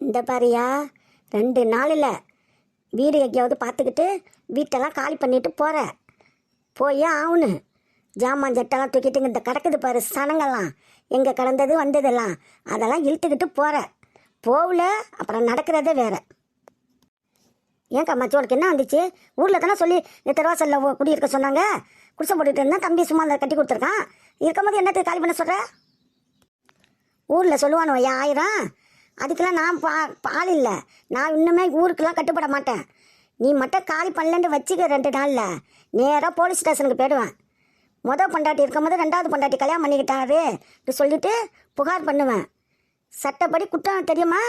இந்த பாரியா ரெண்டு நாளில் வீடு எங்கேயாவது பார்த்துக்கிட்டு வீட்டெல்லாம் காலி பண்ணிட்டு போகிற போயே ஆகணும் ஜாமான் ஜட்டெல்லாம் தூக்கிட்டு இந்த கிடக்குது பாரு சனங்கள்லாம். எங்கே கிடந்தது வந்ததெல்லாம். அதெல்லாம் இழுத்துக்கிட்டு போகிற போகல அப்புறம் நடக்கிறதே வேற. ஏன்க்கா மச்சி உனக்கு என்ன வந்துச்சு? ஊரில் தானே சொல்லி இந்த திருவாசலில் குடியிருக்க சொன்னாங்க? குடிசை போட்டுட்டு இருந்தா தம்பி சும்மா அதை கட்டி கொடுத்துருக்கான். இருக்கும்போது என்னத்துக்கு காலி பண்ண சொல்கிற ஊரில் சொல்லுவானு ஐயா ஆயிரம்? அதுக்கெல்லாம் நான் பா பால் இல்லை. நான் இன்னுமே ஊருக்கெல்லாம் கட்டுப்பட மாட்டேன். நீ மட்டும் காலி பண்ணலன்னு வச்சுக்க ரெண்டு நாளில். நேராக போலீஸ் ஸ்டேஷனுக்கு போயிடுவேன். மொதல் பொண்டாட்டி இருக்கும்போது ரெண்டாவது பொண்டாட்டி கல்யாணம் பண்ணிக்கிட்டாரு இப்படி சொல்லிட்டு புகார் பண்ணுவேன். சட்டப்படி குற்றம் தெரியுமா?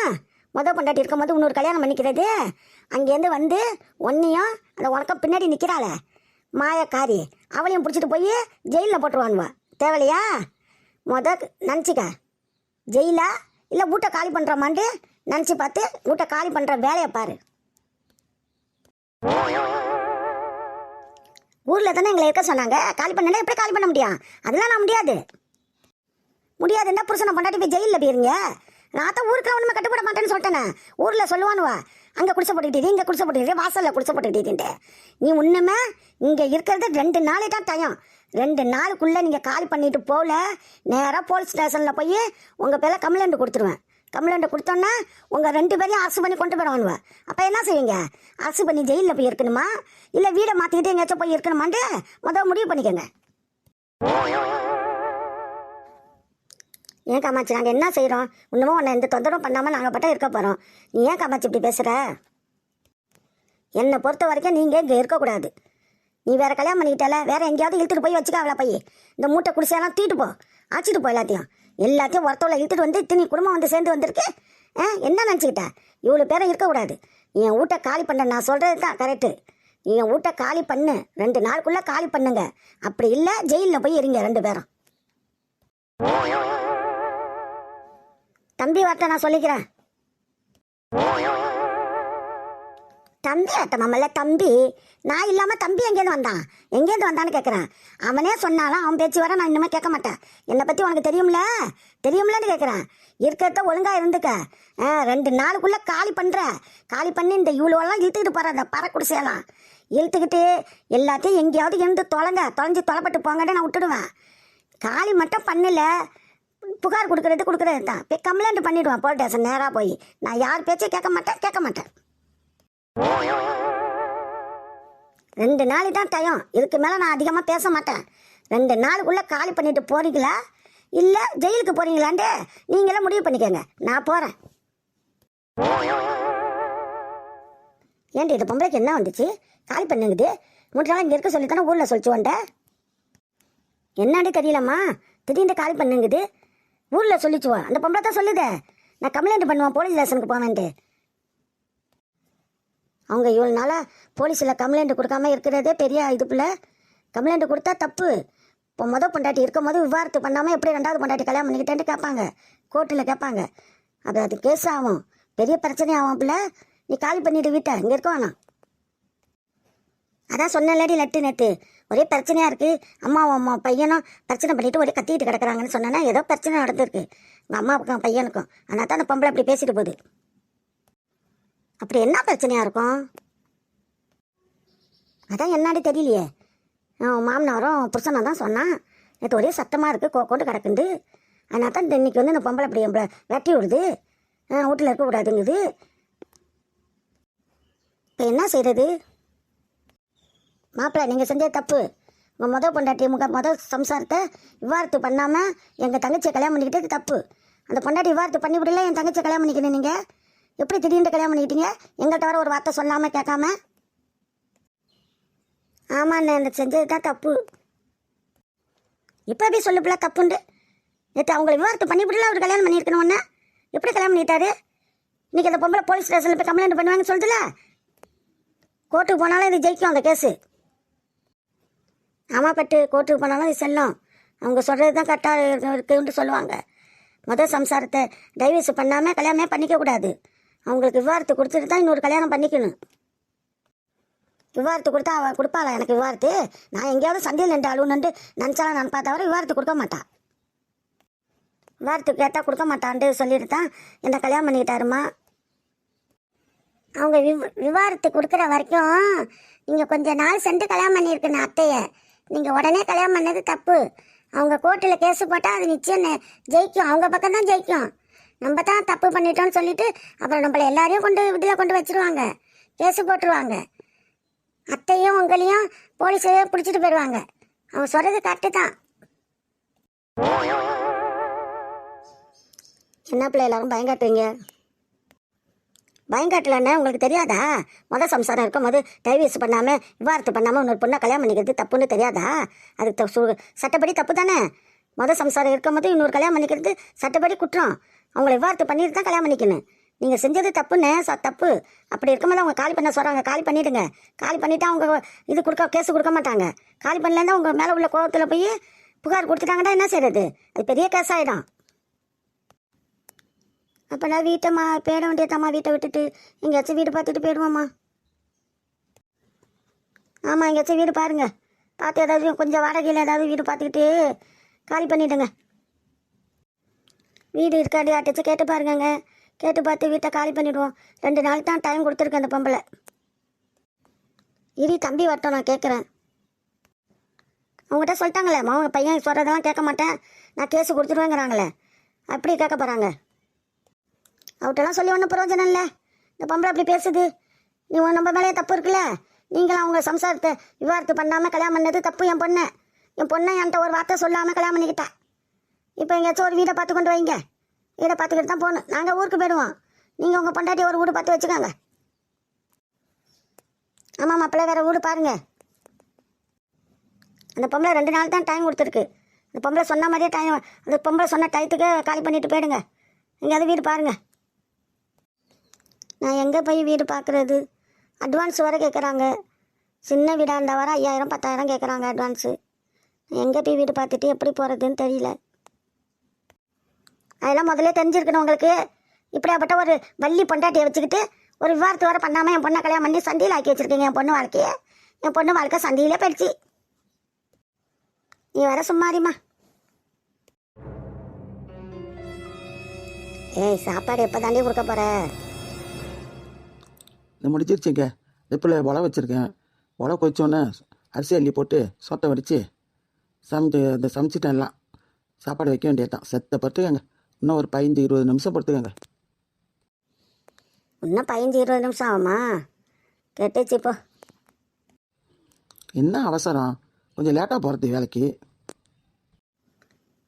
மொதல் பொண்டாட்டி இருக்கும்போது இன்னொரு கல்யாணம் பண்ணிக்கிறது. அங்கேருந்து வந்து ஒன்றையும் அந்த உனக்கம் பின்னாடி நிற்கிறாள மாயக்காரி. அவளையும் பிடிச்சிட்டு போய் ஜெயிலில் போட்டுருவானுவா. தேவையில்லையா? மொத நினச்சிக்க ஜெயிலா? இல்லை வீட்டை காலி பண்ணுறமான்ட்டு நினச்சி பார்த்து வீட்டை காலி பண்ணுற வேலையை பாரு. ஊரில் தானே எங்களை இருக்க சொன்னாங்க. காலி பண்ணனா எப்படி காலி பண்ண முடியும்? அதெல்லாம் நான் முடியாது. முடியாது என்ன புருஷனை பொண்டாட்டி போய் ஜெயிலில் போயிருங்க. நான் தான் ஊருக்கு ஒன்றுமே கட்டுப்பட மாட்டேன்னு சொல்லிட்டேனே. ஊரில் சொல்லுவானுவா அங்கே குடிசை போட்டுக்கிட்டு இங்கே குடிசை போட்டுக்கிட்டு வாசலில் குடிசை போட்டுக்கிட்டு நீ ஒன்றுமே இங்கே இருக்கிறது ரெண்டு நாளே தான் டயம் ரெண்டு நாளுக்குள்ளே நீங்கள் கால் பண்ணிட்டு போகல நேராக போலீஸ் ஸ்டேஷனில் போய் உங்கள் பேரில் கம்ப்ளைண்ட் கொடுத்துருவேன். கம்ப்ளைண்ட் கொடுத்தோன்னா உங்கள் ரெண்டு பேரையும் அரசு பண்ணி கொண்டு போயிடுவானுவ. அப்போ என்ன செய்வீங்க? அரசு பண்ணி ஜெயிலில் போய் இருக்கணுமா? இல்லை வீடை மாற்றிக்கிட்டு எங்கேயாச்சும் போய் இருக்கணுமான்ட்டு முதல் முடிவு பண்ணிக்கோங்க. ஏன் காமாட்சி நாங்கள் என்ன செய்கிறோம் இன்னமும் உன்னை எந்த தொந்தரவும் பண்ணாமல் நாங்கள் பட்டம் இருக்க போகிறோம் நீ ஏன் காமாட்சி இப்படி பேசுகிற என்னை பொறுத்த வரைக்கும் நீங்கள் இங்கே இருக்கக்கூடாது. நீ வேற கல்யாணம் பண்ணிக்கிட்டால வேற எங்கேயாவது இழுத்துட்டு போய் வச்சுக்க அவளை போய். இந்த மூட்டை குடிசையெல்லாம் தீட்டு போ. அழைச்சிட்டு போ எல்லாத்தையும். எல்லாத்தையும் ஒருத்தவளை இழுத்துட்டு வந்து இத்தனை குடும்பம் வந்து சேர்ந்து வந்திருக்கு. ஆ என்ன நினச்சிக்கிட்ட? இவ்வளோ பேரும் இருக்கக்கூடாது என் வீட்டை காலி பண்ண நான் சொல்கிறது தான் கரெக்டு நீ என் வீட்டை காலி பண்ணு. ரெண்டு நாளுக்குள்ளே காலி பண்ணுங்க. அப்படி இல்லை ஜெயிலில் போய் இருங்க ரெண்டு பேரும். தம்பி வார்த்தை நான் சொல்லிக்கிறேன். தம்பி அட்டமாமல்ல தம்பி. நான் இல்லாமல் தம்பி எங்கேருந்து வந்தான்? எங்கேருந்து வந்தான்னு கேட்குறேன் அவனே சொன்னாலும் அவன் பேச்சு வர நான் இன்னுமே கேட்க மாட்டேன். என்னை பற்றி உனக்கு தெரியும்ல? தெரியும்லன்னு கேட்குறேன் இருக்கிறத ஒழுங்காக இருந்துக்க. ஆ, ரெண்டு நாளுக்குள்ளே காலி பண்ணுற காலி பண்ணி இந்த இவ்வளோலாம் இழுத்துக்கிட்டு போகிற அந்த பற செய்யலாம் இழுத்துக்கிட்டு எல்லாத்தையும் எங்கேயாவது இருந்து தொலைங்க. தொலைஞ்சு தொலைப்பட்டு போங்கன்னு நான் விட்டுடுவேன். காலி மட்டும் பண்ணல. புகார் கொடுக்குறது கொடுக்குறது தான். போய் கம்ப்ளைண்ட் பண்ணிடுவேன் போலீஸ் ஸ்டேஷன் நேராக போய். நான் யார் பேச்சையும் கேட்க மாட்டேன் கேட்க மாட்டேன். ரெண்டு நாள் தான் டயம் இதுக்கு மேலே நான் அதிகமாக பேச மாட்டேன். ரெண்டு நாளுக்குள்ளே காலி பண்ணிட்டு போறீங்களா? இல்லை ஜெயிலுக்கு போறீங்களான்ட்டு நீங்களே முடிவு பண்ணிக்கோங்க. நான் போகிறேன் ஏன்டி இது பொம்பளைக்கு என்ன வந்துச்சு? காலி பண்ணுங்குது மூணு நாள் இங்கே இருக்க சொல்லித்தானே ஊரில் சொல்லிச்சு வந்த என்னடி தெரியலம்மா. திடீர்னு காலி பண்ணுங்குது ஊரில் சொல்லிச்சுவோம் அந்த பொம்பளை தான் சொல்லுதே. நான் கம்ப்ளைண்ட் பண்ணுவேன் போலீஸ் ஸ்டேஷனுக்கு போவேன்ட்டு. அவங்க இவ்வளோ நாளாக போலீஸில் கம்ப்ளைண்ட் கொடுக்காம இருக்கிறதே பெரிய இதுக்குள்ள கம்ப்ளைண்ட் கொடுத்தா தப்பு. இப்போ மொதல் பொண்டாட்டி இருக்கும் போது விவாகரத்து பண்ணாமல் எப்படி ரெண்டாவது பொண்டாட்டி கல்யாணம் பண்ணிக்கிட்டேன்னு கேட்பாங்க. கோர்ட்டில் கேட்பாங்க. அது அது கேஸ் ஆகும். பெரிய பிரச்சனை ஆகும் பிள்ளை. நீ காலி பண்ணிட்டு வீட்டை. இங்கே இருக்க வேணாம். அதான் சொன்னேன்லடி லட்டு நட்டு ஒரே பிரச்சனையாக இருக்குது அம்மாவும் அம்மா பையனும் பிரச்சனை பண்ணிவிட்டு ஒரே கத்திக்கிட்டு கிடக்குறாங்கன்னு சொன்னேன்னா ஏதோ பிரச்சனை நடந்திருக்கு. உங்கள் அம்மாவுக்கும் பையனுக்கும். அதனால் தான் அந்த பொம்பளை அப்படி பேசிட்டு போகுது. அப்படி என்ன பிரச்சனையாக இருக்கும்? அதான் என்னடி தெரியலையே. மாமனாரும் புருஷனாக தான் சொன்னான் நேற்று ஒரே சத்தமாக இருக்குது கோ கொண்டு கிடக்குது அதனால தான் இன்றைக்கி வந்து இந்த பொம்பளை அப்படி எம்பளை வெட்டி விடுது. வீட்டில் இருக்கக்கூடாதுங்குது இப்போ என்ன செய்கிறது மாப்பிள்ளை நீங்கள் செஞ்சது தப்பு. உங்கள் மொதல் பொண்டாட்டி முக மொதல் சம்சாரத்தை இவ்வாறு பண்ணாமல் எங்கள் தங்கச்சியை கல்யாணம் பண்ணிக்கிட்டது தப்பு. அந்த பொண்டாட்டி இவ்வாறு பண்ணி விடல என் தங்கச்சியை கல்யாணம் பண்ணிக்கணும் நீங்கள் எப்படி திடீர்னு கல்யாணம் பண்ணிக்கிட்டீங்க? எங்கள்கிட்ட வர ஒரு வார்த்தை சொல்லாமல் கேட்காம? ஆமாண்ணே இந்த செஞ்சது தான் தப்பு. இப்போ எப்படி சொல்லுப்பில தப்புண்டு? நேற்று அவங்களை விவாகரத்து பண்ணி அவர் கல்யாணம் பண்ணியிருக்கணும் ஒன்று எப்படி கல்யாணம் பண்ணிட்டாரு? இன்றைக்கி அந்த பொம்பளை போலீஸ் ஸ்டேஷனில் போய் கம்ப்ளைண்ட் பண்ணுவாங்கன்னு சொல்லுதுல கோர்ட்டுக்கு போனாலும் இது ஜெயிக்கும் அந்த கேஸு. ஆமாம் பட்டு கோர்ட்டுக்கு போனாலும் இது செல்லும். அவங்க சொல்கிறது தான் கரெக்டாக இருக்குன்னு சொல்லுவாங்க. முதல் சம்சாரத்தை டைவர்ஸ் பண்ணாமல் கல்யாணமே பண்ணிக்கக்கூடாது. அவங்களுக்கு விவாரத்தை கொடுத்துட்டு தான் இன்னொரு கல்யாணம் பண்ணிக்கணும். விவாரத்து கொடுத்தா அவள் கொடுப்பாளா? எனக்கு விவாரத்து நான் எங்கேயாவது சந்தையில் நின்று அழுவுனுட்டு நினச்சாலும் நான் தவிர விவாகரத்து கொடுக்க மாட்டா. விவாரத்துக்கு கேட்டால் கொடுக்க மாட்டான்ட்டு சொல்லிட்டு தான் என்னை கல்யாணம் பண்ணிக்கிட்டாருமா. அவங்க விவ விவாரத்து கொடுக்குற வரைக்கும் நீங்கள் கொஞ்ச நாள் சென்று கல்யாணம் பண்ணியிருக்கணும் அத்தைய. நீங்கள் உடனே கல்யாணம் பண்ணது தப்பு. அவங்க கோர்ட்டில் கேஸு போட்டால் அது நிச்சயம் ஜெயிக்கும். அவங்க பக்கம் தான் ஜெயிக்கும். நம்ம தான் தப்பு பண்ணிட்டோம்னு சொல்லிட்டு அப்புறம் நம்மள எல்லாரையும் கொண்டு இதில் கொண்டு வச்சிருவாங்க. கேஸு போட்டுருவாங்க. அத்தையும் உங்களையும் போலீஸ் பிடிச்சிட்டு போயிடுவாங்க. அவங்க சொல்கிறது கரெக்டு தான். என்ன பிள்ளை எல்லாரும் பயங்காட்டுவீங்க பயங்காட்டலன்னு உங்களுக்கு தெரியாதா? மொதல் சம்சாரம் இருக்கும் போது டைவீஸ் பண்ணாமல் விவாரத்து பண்ணாமல் இன்னொரு பொண்ணை கல்யாணம் பண்ணிக்கிறது தப்புன்னு தெரியாதா? அது சு- சட்டப்படி தப்பு தானே? மொதல் சம்சாரம் இருக்கும் போது இன்னொரு கல்யாணம் பண்ணிக்கிறது சட்டப்படி குற்றம். அவங்கள விவாகரத்து பண்ணிட்டு தான் கல்யாணம் பண்ணிக்கணும். நீங்கள் செஞ்சது தப்புன்னு ச தப்பு. அப்படி இருக்கும்போது அவங்க காலி பண்ண சொல்கிறாங்க காலி பண்ணிவிடுங்க காலி பண்ணிவிட்டு அவங்க இது கொடுக்க கேஸ் கொடுக்க மாட்டாங்க. காலி பண்ணலன்னா உங்கள் மேலே உள்ள கோபத்தில் போய் புகார் கொடுத்துட்டாங்கன்னா என்ன செய்யறது அது பெரிய கேஸ் ஆகிடும் அப்போ நான் வீட்டம்மா போயிட வேண்டியதாம்மா வீட்டை விட்டுட்டு எங்கேயாச்சும் வீடு பார்த்துட்டு போயிடுவோம்மா. ஆமாம் எங்கேயாச்சும் வீடு பாருங்கள் பார்த்து ஏதாவது கொஞ்சம் வாடகையில் ஏதாவது வீடு பார்த்துக்கிட்டு காலி பண்ணிவிடுங்க வீடு இருக்காடி அடிச்சு கேட்டு பாருங்கங்க. கேட்டு பார்த்து வீட்டை காலி பண்ணிவிடுவோம் ரெண்டு நாள் தான் டைம் கொடுத்துருக்கேன் அந்த பொம்பளை. இரு தம்பி வரட்டும் நான் கேட்குறேன். அவங்ககிட்ட சொல்லிட்டாங்களே அவங்க பையன் சொல்கிறதெல்லாம் கேட்க மாட்டேன். நான் கேஸு கொடுத்துருவேங்கிறாங்களே. அப்படி கேட்க போகிறாங்க அவட்டெல்லாம் சொல்லி ஒன்றும் பிரயோஜனம் இல்லை. இந்த பொம்பளை அப்படி பேசுது. நீ நம்ம மேலேயே தப்பு இருக்குல்ல? நீங்களும் அவங்க சம்சாரத்தை விவாகரத்து பண்ணாமல் கல்யாணம் பண்ணது தப்பு என் பொண்ணை. என் பொண்ணை என்கிட்ட ஒரு வார்த்தை சொல்லாமல் கல்யாணம் பண்ணிக்கிட்டேன் இப்போ எங்கேயாச்சும் ஒரு வீடை பார்த்து கொண்டு வைங்க. வீடை பார்த்துக்கிட்டு தான் போகணும். நாங்கள் ஊருக்கு போயிடுவோம். நீங்கள் உங்கள் பொண்டாட்டி ஒரு வீடு பார்த்து வச்சுக்கோங்க. ஆமாம் மாப்பிள்ளை வேறு வீடு பாருங்கள் அந்த பொம்பளை ரெண்டு நாள் தான் டைம் கொடுத்துருக்கு. அந்த பொம்பளை சொன்ன மாதிரியே டைம் அந்த பொம்பளை சொன்ன டயத்துக்கு காலி பண்ணிட்டு போயிடுங்க. எங்கேயாவது வீடு பாருங்கள் நான் எங்கே போய் வீடு பார்க்குறது? அட்வான்ஸ் வர கேட்குறாங்க சின்ன வீடாக இருந்தால் வர ஐயாயிரம் பத்தாயிரம் கேட்குறாங்க அட்வான்ஸு எங்கே போய் வீடு பார்த்துட்டு எப்படி போகிறதுன்னு தெரியல. அதெல்லாம் முதல்ல தெரிஞ்சிருக்கணும் உங்களுக்கு. இப்படியாப்பட்ட ஒரு வள்ளி பொண்டாட்டியை வச்சுக்கிட்டு ஒரு விவாதத்து வர பண்ணாமல் என் பொண்ணை கல்யாணம் பண்ணி சண்டையில் ஆக்கி வச்சுருக்கீங்க என் பொண்ணு வாழ்க்கையை. என் பொண்ணு வாழ்க்கை சண்டையிலே போயிடுச்சு. நீ வர சும்மாரிம்மா ஏய் சாப்பாடு எப்போ தாண்டி கொடுக்க போகிற இது முடிச்சிருச்சுங்க இப்போ உழவு வச்சுருக்கேன். உலை கொதிச்சோன்னே அரிசி அள்ளி போட்டு சொத்தை வடித்து சமைச்சு இந்த சமைச்சிட்டேன் எல்லாம் சாப்பாடு வைக்க வேண்டியது தான் செத்த படுத்துக்கங்க இன்னும் ஒரு பதினஞ்சு இருபது நிமிஷம் படுத்துக்கங்க இன்னும் பதினஞ்சு இருபது நிமிஷம் ஆகுமா? கெட்டுச்சு இப்போ. என்ன அவசரம்? கொஞ்சம் லேட்டாக போகிறது வேலைக்கு.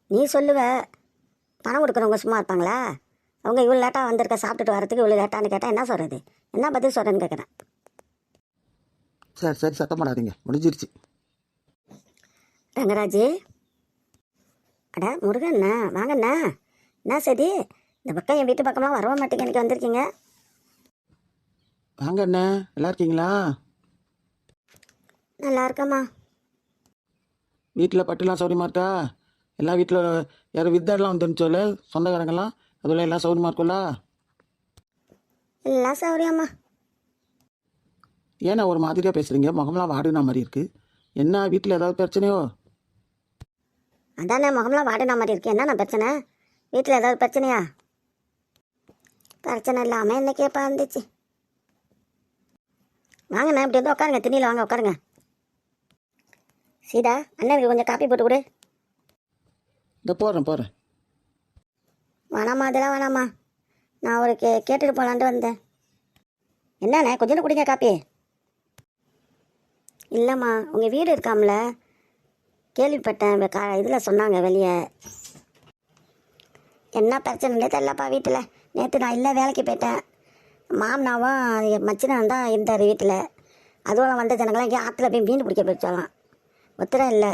நீ சொல்லுவ. பணம் கொடுக்குறவங்க சும்மா இருப்பாங்களா? அவங்க இவ்வளோ லேட்டாக வந்திருக்க சாப்பிட்டுட்டு வரதுக்கு இவ்வளோ லேட்டான்னு கேட்டால் என்ன சொல்கிறது என்ன பதில் சொல்கிறேன்னு கேட்குறேன் சரி சரி சத்தம் போடாதீங்க. முடிஞ்சிருச்சு. ரங்கராஜ். அட முருகண்ணா வாங்கண்ணா. என்ன சரி இந்த பக்கம் என் வீட்டு பக்கமாக வரவே மாட்டேங்க. எனக்கு வந்திருக்கீங்க. வாங்க அண்ணே. நல்லா இருக்கீங்களா? நல்லா இருக்கம்மா. வீட்டில் பட்டுலாம் சௌரியமாக இருக்கா? எல்லா வீட்டில் யாரும் விருந்தாடெலாம் வந்துருச்சோல சொந்தக்காரங்கெல்லாம். அதெல்லாம் எல்லாம் சௌரியமாக இருக்கும்ல? எல்லாம் சௌரியம்மா. ஏன்னா ஒரு மாதிரியாக பேசுகிறீங்க முகம்லாம் வாடின மாதிரி இருக்குது என்ன வீட்டில் ஏதாவது பிரச்சனையோ? அதானே முகம்லாம் வாடின மாதிரி இருக்கு. என்னண்ணா பிரச்சனை? வீட்டில் ஏதாவது பிரச்சனையா? பிரச்சனை இல்லாமல் இன்னைக்கு எப்போ இருந்துச்சு வாங்கண்ணா இப்படி வந்து உட்காருங்க திண்ணியில் வாங்க உட்காருங்க. சீதா அண்ணனுக்கு கொஞ்சம் காப்பி போட்டு கொடு. இந்த போகிறேன் போகிறேன் வேணாம்மா அதெல்லாம் வேணாம்மா. நான் ஒரு கே கேட்டுட்டு போகலான்ட்டு வந்தேன். என்னண்ணே கொஞ்சம் குடிங்க காப்பி இல்லைம்மா உங்கள் வீடு இருக்காம்ல? கேள்விப்பட்டேன் கா இதில் சொன்னாங்க வெளியே. என்ன பிரச்சனைனே தெரிலப்பா வீட்டில். நேற்று நான் இல்லை வேலைக்கு போயிட்டேன். மாமனாவும் மச்சினான் மச்சினன் தான் இருந்தார் வீட்டில். அதுவும் வந்த ஜனங்களாம் இங்கே ஆற்றுல போய் மீன் பிடிக்க போயிடுச்சாலாம் ஒத்துரம் இல்லை.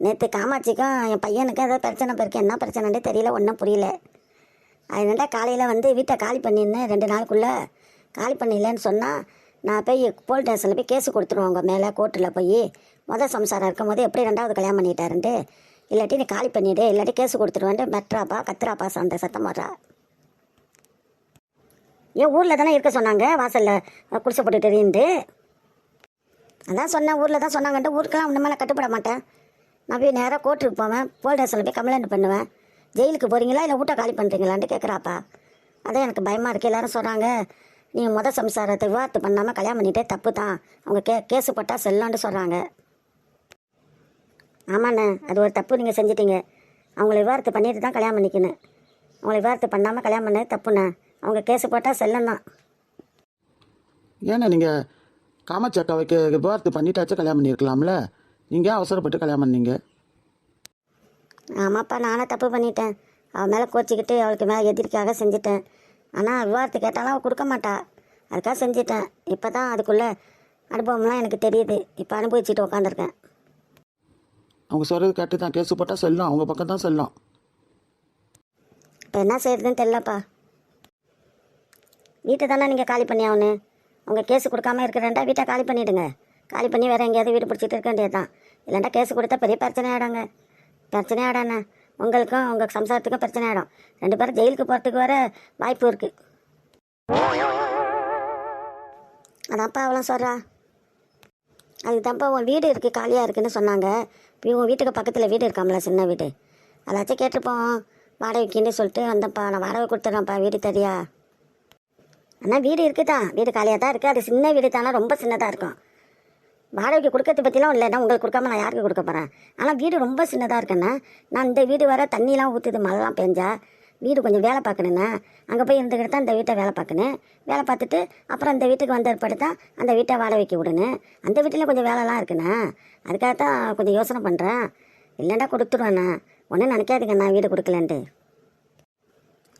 நேற்று காமாட்சிக்கும் என் பையனுக்கும் ஏதோ பிரச்சனை போயிருக்கு. என்ன பிரச்சனைனே தெரியல ஒன்றும் புரியல. அதனால காலையில் வந்து வீட்டை காலி பண்ணியிருந்தேன் ரெண்டு நாளுக்குள்ளே காலி பண்ணிடலன்னு சொன்னால் நான் போய் போலீஸ் ஸ்டேஷனில் போய் கேஸ் கொடுத்துருவோம் உங்கள் மேலே கோர்ட்டில் போய். மொதல் சம்சாரம் இருக்கும் போது எப்படி ரெண்டாவது கல்யாணம் பண்ணிட்டாருன்ட்டு இல்லாட்டி நீ காலி பண்ணிவிடு இல்லாட்டி கேஸ் கொடுத்துருவேன்ட்டு மெட்ராப்பா கத்துறாப்பா சண்டை சத்தம் போடுறா. ஏன் ஊரில் தானே இருக்க சொன்னாங்க வாசலில் குடிசை போட்டுட்டு இருந்து அதான் சொன்னேன் ஊரில் தான் சொன்னாங்கன்ட்டு ஊருக்கெல்லாம் ஒன்று மேலே கட்டுப்பட மாட்டேன். நான் போய் நேராக கோர்ட்டுக்கு போவேன் போலீஸ் ஸ்டேஷனில் போய் கம்ப்ளைண்ட் பண்ணுவேன். ஜெயிலுக்கு போகிறீங்களா இல்லை வீட்டை காலி பண்ணுறீங்களான்னு கேட்குறாப்பா அதான் எனக்கு பயமாக இருக்குது எல்லாரும் சொல்கிறாங்க நீங்கள் முத சம்சாரத்தை விவாதத்து பண்ணாமல் கல்யாணம் பண்ணிட்டே தப்பு தான் அவங்க கே கேஸு போட்டால் செல்லான்னு சொல்கிறாங்க ஆமாண்ணே அது ஒரு தப்பு நீங்கள் செஞ்சிட்டீங்க. அவங்கள விவாதத்து பண்ணிட்டு தான் கல்யாணம் பண்ணிக்கணும். அவங்கள விவாதத்து பண்ணாமல் கல்யாணம் பண்ணது தப்புண்ணே. அவங்க கேஸு போட்டால் செல்லம் தான். ஏன்னா நீங்கள் காமச்சக்காவைக்கு விவாதத்து பண்ணிட்டாச்சும் கல்யாணம் பண்ணியிருக்கலாம்ல? நீங்கள் அவசரப்பட்டு கல்யாணம் பண்ணீங்க? ஆமாப்பா நானே தப்பு பண்ணிட்டேன். அவள் மேலே கோச்சிக்கிட்டு அவளுக்கு மேலே எதிர்க்காக செஞ்சுட்டேன். ஆனால் விவாதத்து கேட்டாலும் அவள் கொடுக்க மாட்டா. அதுக்காக செஞ்சிட்டேன். இப்போ தான் அதுக்குள்ளே அனுபவம்லாம் எனக்கு தெரியுது. இப்போ அனுபவிச்சுட்டு உட்காந்துருக்கேன் அவங்க சொல்கிறது கேட்டு தான். கேஸு போட்டால் செல்லும். அவங்க பக்கம் தான் செல்லும். இப்போ என்ன செய்யறதுன்னு தெரிலப்பா வீட்டை தானே நீங்கள் காலி பண்ணி ஆகணும். உங்கள் கேஸ் கொடுக்காம இருக்கிறேன்டா வீட்டை காலி பண்ணிவிடுங்க காலி பண்ணி வேறு எங்கேயாவது வீடு பிடிச்சிட்டு இருக்க வேண்டியது தான் இல்லைண்டா கேஸ் கொடுத்தா பெரிய பிரச்சனை ஆகிடாங்க பிரச்சனை ஆடாண்ணே உங்களுக்கும் உங்கள் சம்சாரத்துக்கும் பிரச்சனை ஆகிடும் ரெண்டு பேரும் ஜெயிலுக்கு போகிறதுக்கு வர வாய்ப்பு இருக்குது அதான்ப்பா அவளும் சொல்கிறா அதுக்கு தான்ப்பா உன் வீடு இருக்குது காலியாக இருக்குன்னு சொன்னாங்க. இப்போ உன் வீட்டுக்கு பக்கத்தில் வீடு இருக்காம்ல சின்ன வீடு. அதாச்சும் கேட்டிருப்போம் வாடகைக்குன்னு சொல்லிட்டு வந்தேன்ப்பா. நான் வாடகை கொடுத்துட்றேன்ப்பா வீடு தெரியா ஆனால் வீடு இருக்குதா? வீடு காலியாக தான் இருக்குது அது சின்ன வீடு தானே? ரொம்ப சின்னதாக இருக்கும். வாடகைக்கு கொடுக்கறது பற்றிலாம் இல்லைன்னா உங்களுக்கு கொடுக்காம நான் யாருக்கு கொடுக்க போகிறேன் ஆனால் வீடு ரொம்ப சின்னதாக இருக்குண்ணா. நான் இந்த வீடு வர தண்ணிலாம் ஊற்றுது மழைலாம் பெஞ்சா. வீடு கொஞ்சம் வேலை பார்க்கணுண்ணே அங்கே போய் இருந்துக்கிட்டு தான் இந்த வீட்டை வேலை பார்க்கணும். வேலை பார்த்துட்டு அப்புறம் அந்த வீட்டுக்கு வந்த ஏற்பாடு தான் அந்த வீட்டை வாடகைக்கு விடணும். அந்த வீட்டில் கொஞ்சம் வேலைலாம் இருக்குண்ணே. அதுக்காக தான் கொஞ்சம் யோசனை பண்ணுறேன் இல்லைண்டா கொடுத்துருவேண்ணே. ஒன்றும் நினைக்காதுங்கண்ணா வீடு கொடுக்கலன்ட்டு.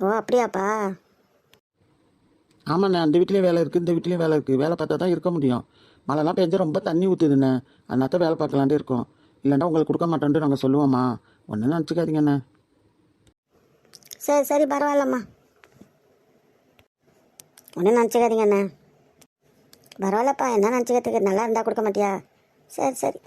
ஓ அப்படியாப்பா. ஆமாண்ணா அந்த வீட்லேயும் வேலை இருக்குது இந்த வீட்லேயும் வேலை இருக்குது வேலை பார்த்தா தான் இருக்க முடியும். மழைலாம் பெஞ்சு ரொம்ப தண்ணி ஊற்றுதுண்ணே அதனால தான் வேலை பார்க்கலான்ட்டு இருக்கோம். இல்லைன்னா உங்களுக்கு கொடுக்க மாட்டோன்ட்டு நாங்கள் சொல்லுவோம்மா. ஒன்றும் நினச்சிக்காதீங்கண்ணே. சரி சரி பரவாயில்லம்மா. ஒன்றும் நினச்சிக்காதீங்கண்ணே பரவாயில்லப்பா என்ன நினச்சிக்கிறதுக்கு? நல்லா இருந்தால் கொடுக்க மாட்டியா? சரி சரி.